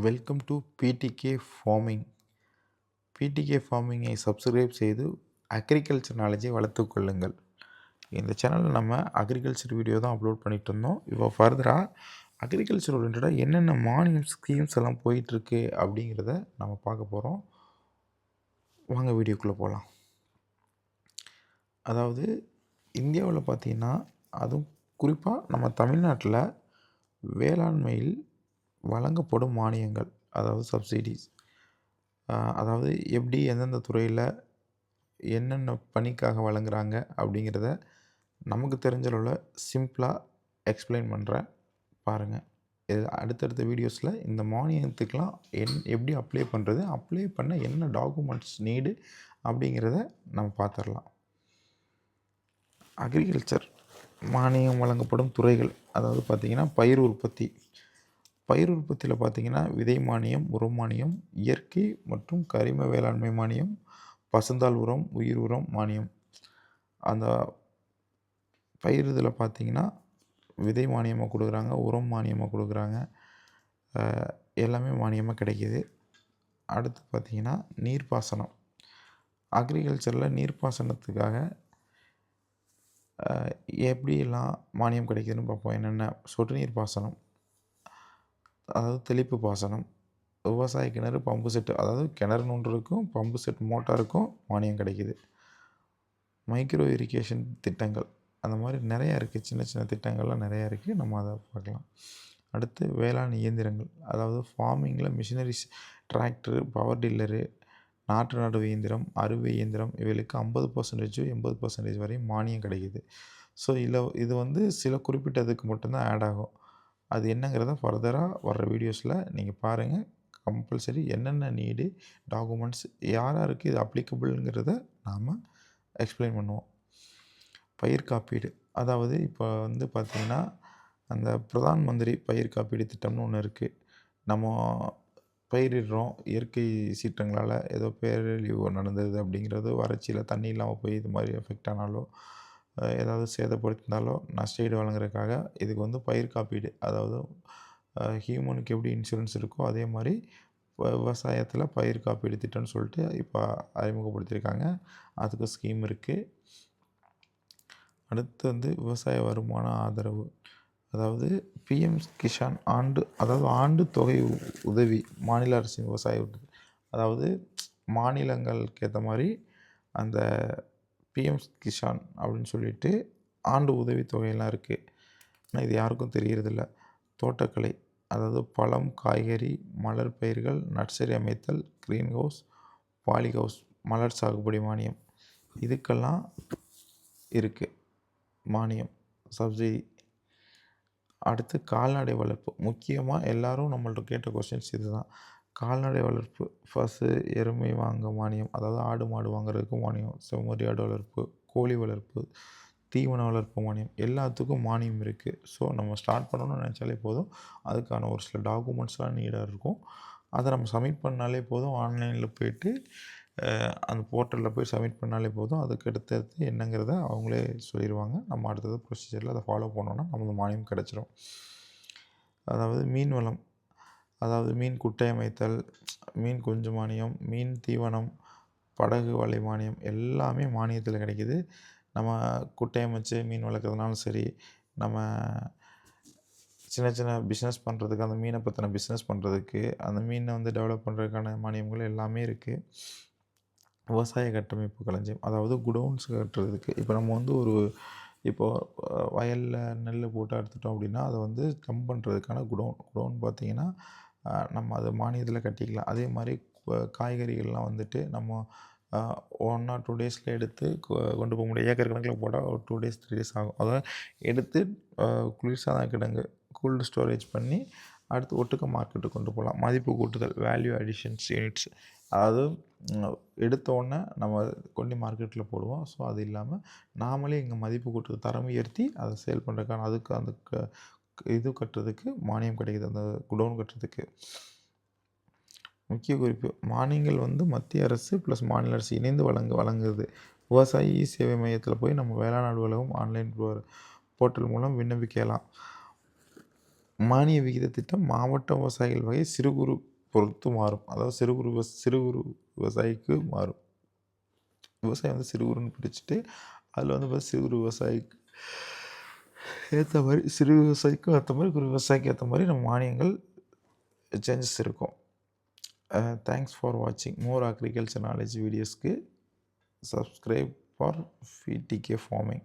Welcome to PTK farming PTK ஃபார்மிங்கை subscribe செய்து agriculture நாலேஜை வளர்த்துக்கொள்ளுங்கள் இந்த சேனலில் நம்ம அக்ரிகல்ச்சர் வீடியோ தான் அப்லோட் பண்ணிட்டு இருந்தோம். இப்போ ஃபர்தராக அக்ரிகல்ச்சர் ரிலேட்டடாக என்னென்ன மானியம் ஸ்கீம்ஸ் எல்லாம் போயிட்டுருக்கு அப்படிங்கிறத நம்ம பார்க்க போகிறோம் வாங்க வீடியோக்குள்ளே போகலாம் அதாவது இந்தியாவில் பார்த்தீங்கன்னா அதுவும் குறிப்பாக நம்ம தமிழ்நாட்டில் வேளாண்மையில் வழங்கப்படும் மானியங்கள் அதாவது சப்சிடிஸ் அதாவது எப்படி எந்தெந்த துறையில் என்னென்ன பணிக்காக வழங்குகிறாங்க அப்படிங்கிறத நமக்கு தெரிஞ்ச அளவில் சிம்பிளாக எக்ஸ்பிளைன் பண்ணுறேன் பாருங்கள் இது அடுத்தடுத்த வீடியோஸில் இந்த மானியத்துக்கெலாம் என் எப்படி அப்ளை பண்ணுறது அப்ளை பண்ண என்ன டாக்குமெண்ட்ஸ் நீடு அப்படிங்கிறத நம்ம பார்த்துடலாம் அக்ரிகல்ச்சர் மானியம் வழங்கப்படும் துறைகள் அதாவது பார்த்திங்கன்னா பயிர் உற்பத்தி. பயிர் உற்பத்தியில் பார்த்திங்கன்னா விதை மானியம் உரம் மானியம் இயற்கை மற்றும் கரிம வேளாண்மை மானியம் பசுந்தாள் உரம் உயிர் உரம் மானியம். அந்த பயிர் இதில் பார்த்திங்கன்னா விதை மானியமாக கொடுக்குறாங்க உரம் மானியமாக கொடுக்குறாங்க. எல்லாமே மானியமாக கிடைக்கிது. அடுத்து பார்த்திங்கன்னா நீர்ப்பாசனம். அக்ரிகல்ச்சரில் நீர்ப்பாசனத்துக்காக எப்படியெல்லாம் மானியம் கிடைக்குதுன்னு பார்ப்போம். என்னென்ன? சொட்டு நீர் பாசனம் அதாவது தெளிப்பு பாசனம் விவசாய கிணறு பம்பு செட்டு. அதாவது கிணறு ஒன்று பம்பு செட் மோட்டாருக்கும் மானியம் கிடைக்கிது. மைக்ரோ இரிகேஷன் திட்டங்கள் அந்த மாதிரி நிறையா இருக்குது சின்ன சின்ன திட்டங்கள்லாம் நிறையா இருக்குது நம்ம அதை பார்க்கலாம். அடுத்து வேளாண் இயந்திரங்கள் அதாவது ஃபார்மிங்கில் மிஷினரிஸ் டிராக்டரு பவர் டில்லரு நாற்று நடுவு இயந்திரம் அறுவை இயந்திரம் இவைகளுக்கு ஐம்பது பர்சன்டேஜோ எண்பது பர்சன்டேஜ் வரையும் மானியம் கிடைக்கிது. ஸோ இதில் இது வந்து சில குறிப்பிட்டதுக்கு மட்டும்தான் ஆட் ஆகும். அது என்னங்கிறத ஃபர்தராக வர்ற வீடியோஸில் நீங்கள் பாருங்கள் கம்பல்சரி என்னென்ன நீடு டாக்குமெண்ட்ஸ் யார் யாருக்கு இது அப்ளிகபிள்ங்கிறத நாம் எக்ஸ்பிளைன் பண்ணுவோம். பயிர் காப்பீடு. அதாவது இப்போ வந்து பார்த்திங்கன்னா அந்த பிரதான் மந்திரி பயிர் காப்பீடு திட்டம்னு ஒன்று இருக்குது நம்ம பயிரிடுறோம் இயற்கை சீற்றங்களால் ஏதோ பேரழிவு நடந்தது அப்படிங்கிறது வறட்சியில் தண்ணி இல்லாமல் போய் இது மாதிரி எஃபெக்ட் ஆனாலோ ஏதாவது சேதப்படுத்தினாலோ நஷ்டஈடு வழங்குறதுக்காக இதுக்கு வந்து பயிர் காப்பீடு அதாவது ஹியூமனுக்கு எப்படி இன்சூரன்ஸ் இருக்கோ அதே மாதிரி விவசாயத்தில் பயிர் காப்பீடு திட்டம்னு சொல்லிட்டு இப்போ அறிமுகப்படுத்தியிருக்காங்க. அதுக்கு ஸ்கீம் இருக்குது அடுத்து வந்து விவசாய வருமான ஆதரவு அதாவது பிஎம் கிஷான் ஆண்டு அதாவது ஆண்டு தொகை உதவி மாநில அரசின் விவசாய அதாவது மாநிலங்களுக்கு ஏற்ற மாதிரி அந்த பிஎம் கிஷான் அப்படின்னு சொல்லிட்டு ஆண்டு உதவி தொகையெல்லாம் இருக்குது ஆனால் இது யாருக்கும் தெரியறதில்ல. தோட்டக்கலை அதாவது பழம் காய்கறி மலர் பயிர்கள் நர்சரி அமைத்தல் க்ரீன் ஹவுஸ் பாலி ஹவுஸ் மலர் சாகுபடி மானியம். இதுக்கெல்லாம் இருக்குது மானியம் சப்சிடி அடுத்து கால்நடை வளர்ப்பு. முக்கியமாக எல்லோரும் நம்மள்ட்ட கேட்ட கொஸ்டின்ஸ் இது தான் கால்நடை வளர்ப்பு பசு எருமை வாங்க மானியம் அதாவது ஆடு மாடு வாங்குறதுக்கு மானியம் செம்மறி ஆடு வளர்ப்பு கோழி வளர்ப்பு தீவன வளர்ப்பு மானியம் எல்லாத்துக்கும் மானியம் இருக்குது ஸோ நம்ம ஸ்டார்ட் பண்ணணும்னு நினச்சாலே போதும். அதுக்கான ஒரு சில டாக்குமெண்ட்ஸ்லாம் நீடாக இருக்கும். அதை நம்ம சப்மிட் பண்ணாலே போதும். ஆன்லைனில் போயிட்டு அந்த போர்ட்டலில் போய் சப்மிட் பண்ணாலே போதும். அதுக்கு அடுத்தது என்னங்கிறத அவங்களே சொல்லிடுவாங்க நம்ம அடுத்தது ப்ரொசீஜரில் அதை ஃபாலோ பண்ணோன்னா நமக்கு மானியம் கிடச்சிரும். அதாவது மீன் வளம் அதாவது மீன் குட்டை அமைத்தல் மீன் குஞ்சு மானியம் மீன் தீவனம் படகு வலை மானியம் எல்லாமே மானியத்தில் கிடைக்கிது. நம்ம குட்டை அமைச்சு மீன் வளர்க்குறதுனாலும் சரி நம்ம சின்ன சின்ன பிஸ்னஸ் பண்ணுறதுக்கு அந்த மீனை பற்றின பிஸ்னஸ் பண்ணுறதுக்கு அந்த மீனை வந்து டெவலப் பண்ணுறதுக்கான மானியங்கள் எல்லாமே இருக்குது விவசாய கட்டமைப்பு களஞ்சியம் அதாவது குடோன்ஸ் கட்டுறதுக்கு. இப்போ நம்ம வந்து ஒரு இப்போது வயலில் நெல் போட்டு எடுத்துட்டோம் அப்படின்னா அதை வந்து கம் பண்ணுறதுக்கான குடோன் குடோன் பார்த்திங்கன்னா நம்ம அதை மானியத்தில் கட்டிக்கலாம். அதே மாதிரி காய்கறிகள்லாம் வந்துட்டு நம்ம ஒன் ஆர் டூ டேஸில் எடுத்து கொண்டு போக முடியும். ஏக்கர் கணக்கில் போட்டால் ஒரு டூ டேஸ் த்ரீ டேஸ் ஆகும். அதை எடுத்து குளிர்சாதன கிடங்கு கூல்டு ஸ்டோரேஜ் பண்ணி அடுத்து ஒட்டுக்க மார்க்கெட்டுக்கு கொண்டு போகலாம். மதிப்பு கூட்டுதல் வேல்யூ அடிஷன்ஸ் யூனிட்ஸ் அதாவது எடுத்தோடனே நம்ம கொண்டு மார்க்கெட்டில் போடுவோம். ஸோ அது இல்லாமல் நாமளே இங்கே மதிப்பு கூட்டு தரம் உயர்த்தி அதை சேல் பண்ணுறதுக்கான அதுக்கு அந்த இது கட்டுறதுக்கு மானியம் கிடைக்குது. அந்த குடோன் கட்டுறதுக்கு. முக்கிய குறிப்பு மானியங்கள் வந்து மத்திய அரசு ப்ளஸ் மாநில அரசு இணைந்து வழங்க வழங்குது. விவசாயி சேவை மையத்தில் போய் நம்ம வேளாண் அலுவலகம் ஆன்லைன் போர்ட்டல் மூலம் விண்ணப்பிக்கலாம். மானிய விகித திட்டம் மாவட்ட விவசாயிகள் வகை சிறு குறு பொறுத்து மாறும். அதாவது சிறு குறு விவ சிறு குறு விவசாயிக்கு மாறும். விவசாயம் வந்து சிறு குறுன்னு பிடிச்சிட்டு அதில் வந்து சிறு குறு விவசாயிக்கு ஏற்ற மாதிரி சிறு விவசாயிக்கும் ஏற்ற மாதிரி குறு விவசாயிக்கு ஏற்ற மாதிரி நம்ம மானியங்கள் சேஞ்சஸ் இருக்கும். தேங்க்ஸ் ஃபார் வாட்சிங் மோர் அக்ரிகல்ச்சர் நாலேஜ் வீடியோஸ்க்கு சப்ஸ்கிரைப் ஃபார் ஃபிடிகே ஃபார்மிங்